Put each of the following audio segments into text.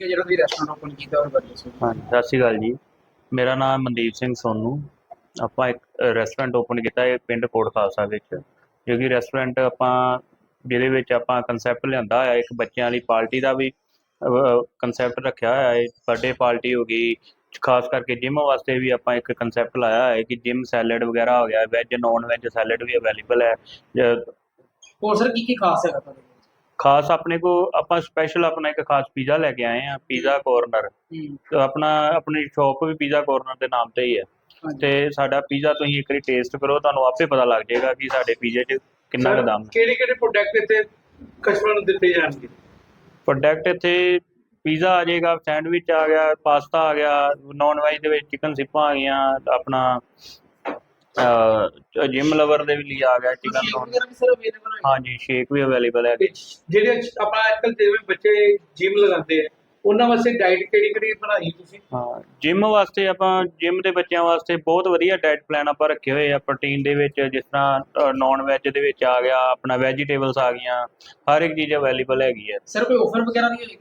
ਕਿ ਜਿਹੜਾ ਵੀ restaurant open ਕੀਤਾ ਉਹ ਬਾਰੇ ਦੱਸੋ ਹਾਂਜੀ ਸਤਿ ਸ਼੍ਰੀ ਅਕਾਲ ਜੀ। ਮੇਰਾ ਨਾਮ ਮਨਦੀਪ ਸਿੰਘ ਸੋਨੂ। ਆਪਾਂ ਇੱਕ ਰੈਸਟੋਰੈਂਟ ਓਪਨ ਕੀਤਾ ਹੈ ਪਿੰਡ ਕੋਟ ਖਾਲਸਾ ਵਿੱਚ ਜੋ ਕਿ ਰੈਸਟੋਰੈਂਟ ਆਪਾਂ ਜਿਹਦੇ ਵਿੱਚ ਆਪਾਂ ਕਨਸੈਪਟ ਲਿਆਂਦਾ ਹੋਇਆ ਇੱਕ ਬੱਚਿਆਂ ਲਈ ਪਾਰਟੀ ਦਾ ਵੀ ਕਨਸੈਪਟ ਰੱਖਿਆ ਹੋਇਆ ਹੈ। ਬਰਥਡੇ ਪਾਰਟੀ ਹੋ ਗਈ ਖਾਸ ਕਰਕੇ ਜਿਮ ਵਾਸਤੇ ਵੀ ਆਪਾਂ ਇੱਕ ਕਨਸੈਪਟ ਲਾਇਆ ਹੈ ਕਿ ਜਿਮ ਸੈਲਡ ਵਗੈਰਾ ਹੋ ਗਿਆ ਵੈਜ ਨਾਨ ਵੈਜ ਸੈਲਡ ਵੀ ਅਵੇਲੇਬਲ ਹੈ। ਹੋਰ ਸਰ ਕੀ ਕੀ ਖਾਸ ਹੈਗਾ ਤੁਹਾਡੇ ਖਾਸ ਆਪਣੇ ਕੋ ਆਪਾਂ ਸਪੈਸ਼ਲ ਆਪਣਾ ਇੱਕ ਖਾਸ ਪੀਜ਼ਾ ਲੈ ਕੇ ਆਏ ਆ ਪੀਜ਼ਾ ਕੋਰਨਰ ਹੂੰ। ਆਪਣਾ ਆਪਣੀ ਸ਼ਾਪ ਵੀ ਪੀਜ਼ਾ ਕੋਰਨਰ ਦੇ ਨਾਮ ਤੇ ਹੀ ਹੈ। ਤੇ ਸਾਡਾ ਪੀਜ਼ਾ ਤੁਸੀਂ ਇੱਕ ਵਾਰੀ ਟੇਸਟ ਕਰੋ ਤੁਹਾਨੂੰ ਆਪੇ ਪਤਾ ਲੱਗ ਜਾਏਗਾ ਕਿ ਸਾਡੇ ਪੀਜ਼ੇ 'ਚ ਕਿੰਨਾ ਕੁ ਦਮ ਹੈ। ਕਿਹੜੇ ਕਿਹੜੇ ਪ੍ਰੋਡਕਟ ਇੱਥੇ ਕਸਟਮਰ ਨੂੰ ਦਿੱਤੇ ਜਾਣਗੇ? ਪ੍ਰੋਡਕਟ ਇੱਥੇ ਪੀਜ਼ਾ ਆ ਜਾਏਗਾ ਸੈਂਡਵਿਚ ਆ ਗਿਆ ਪਾਸਤਾ ਆ ਗਿਆ ਨਾਨ ਵੈਜ ਦੇ ਵਿੱਚ ਚਿਕਨ ਸਿਪਾਂ ਆ ਗਈਆਂ ਆਪਣਾ ਜਿਮ ਲਵਰ ਦੇ ਵੀ ਲਈ ਆ ਗਿਆ ਚਿਕਨ ਹਾਂਜੀ ਸ਼ੇਕ ਵੀ ਅਵੇਲੇਬਲ ਹੈ ਜਿਹੜੇ ਆਪਾਂ ਅੱਜਕੱਲ ਜਿਵੇਂ ਬੱਚੇ ਜਿਮ ਲਗਾਉਂਦੇ ਆ ਉਹਨਾਂ ਵਾਸਤੇ ਡਾਈਟ ਕਿਹੜੀ ਕਿਹੜੀ ਬਣਾਈ ਤੁਸੀਂ? ਹਾਂ ਜਿਮ ਵਾਸਤੇ ਆਪਾਂ ਜਿਮ ਦੇ ਬੱਚਿਆਂ ਵਾਸਤੇ ਬਹੁਤ ਵਧੀਆ ਡਾਈਟ ਪਲਾਨ ਆਪਾਂ ਰੱਖੇ ਹੋਏ ਆ। ਪ੍ਰੋਟੀਨ ਦੇ ਵਿੱਚ ਜਿਸ ਤਰ੍ਹਾਂ ਨਾਨ ਵੈਜ ਦੇ ਵਿੱਚ ਆ ਗਿਆ ਆਪਣਾ ਵੈਜੀਟੇਬਲਸ ਆ ਗਈਆਂ ਹਰ ਇੱਕ ਚੀਜ਼ ਅਵੇਲੇਬਲ ਹੈਗੀ ਹੈ ਸਰ ਕੋਈ ਆਫਰ ਵਗੈਰਾ ਵੀ ਹੋਏਗੀ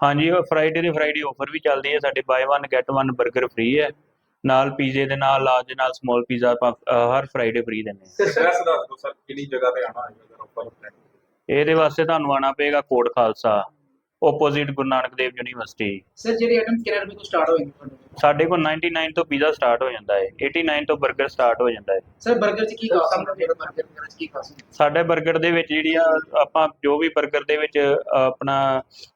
ਹਾਂਜੀ ਫਰਾਈਡੇ ਦੇ ਫਰਾਈਡੇ ਆਫਰ ਵੀ ਚੱਲਦੀ ਹੈ ਸਾਡੇ ਬਾਈ 1 ਗੈਟ 1 버ਗਰ ਫ੍ਰੀ ਹੈ ਨਾਲ ਪੀਜ਼ੇ ਦੇ ਨਾਲ ਲਾਜ ਨਾਲ ਸਮਾਲ ਪੀਜ਼ਾ ਹਰ ਫਰਾਈਡੇ ਫ੍ਰੀ ਦਿੰਦੇ ਹਾਂ। ਐਡਰੈਸ ਦੱਸ ਦਿਓ ਸਰ ਕਿਹੜੀ ਜਗ੍ਹਾ ਤੇ ਆਣਾ ਹੈ? ਅਗਰ ਆਪਾਂ ਨੂੰ ਇਹਦੇ ਵਾਸਤੇ ਤੁਹਾਨੂੰ ਆਣਾ ਪਏਗਾ Kot Khalsa opposite Guru Nanak Dev university sir ਜਿਹੜੇ ਆਈਟਮ ਕਿੰਨੇ ਰੁਪਏ ਤੋਂ ਸਟਾਰਟ ਹੋਏਗੀ ਤੁਹਾਡੇ ਸਾਡੇ ਕੋਲ 99 ਤੋਂ ਪੀਜ਼ਾ ਸਟਾਰਟ ਹੋ ਜਾਂਦਾ ਹੈ। 89 ਤੋਂ 버ਗਰ ਸਟਾਰਟ ਹੋ ਜਾਂਦਾ ਹੈ। ਸਰ 버ਗਰ ਚ ਕੀ ਖਾਸ ਹੁੰਦਾ ਜਿਹੜਾ 버ਗਰ ਵਗੈਰਾ ਚ ਕੀ ਖਾਸ ਹੁੰਦਾ ਸਾਡੇ 버ਗਰ ਦੇ ਵਿੱਚ ਜਿਹੜੀ ਆ ਆਪਾਂ ਜੋ ਵੀ 버ਗਰ ਦੇ ਵਿੱਚ ਆਪਣਾ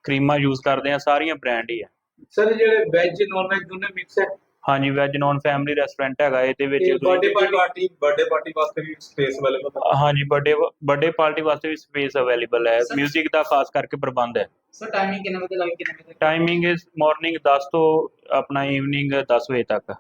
ਕਰੀਮਾਂ ਯੂਜ਼ ਕਰਦੇ ਆ ਸਾਰੀਆਂ ਬ੍ਰਾਂਡ ਹੀ ਆ। ਸਰ ਜਿਹੜੇ ਵੈਜ ਨੌਨ ਵੈਜ ਦੋਨੇ ਮਿਕਸ ਹੈ? ਹਾਂਜੀ ਵੈਜ ਨਾਨ ਫੈਮਿਲੀ ਰੈਸਟੋਰੈਂਟ ਹੈਗਾ ਇਹਦੇ ਵਿੱਚ ਇਹ birthday birthday party birthday party ਵਾਸਤੇ ਵੀ ਸਪੇਸ ਅਵੇਲੇਬਲ ਹੈ? ਹਾਂਜੀ ਬਰਥਡੇ ਬਰਥਡੇ ਪਾਰਟੀ ਵਾਸਤੇ ਵੀ ਸਪੇਸ ਅਵੇਲੇਬਲ ਹੈ। Sir- 뮤직 ਦਾ ਖਾਸ ਕਰਕੇ ਪ੍ਰਬੰਧ ਹੈ। ਸਰ ਟਾਈਮਿੰਗ ਕਿੰਨੇ ਵਜੇ ਤੋਂ ਲੈ ਕੇ ਕਿੰਨੇ ਵਜੇ ਤੱਕ? ਟਾਈਮਿੰਗ ਇਸ ਮਾਰਨਿੰਗ 10 ਤੋਂ ਆਪਣਾ ਈਵਨਿੰਗ 10 ਵਜੇ ਤੱਕ।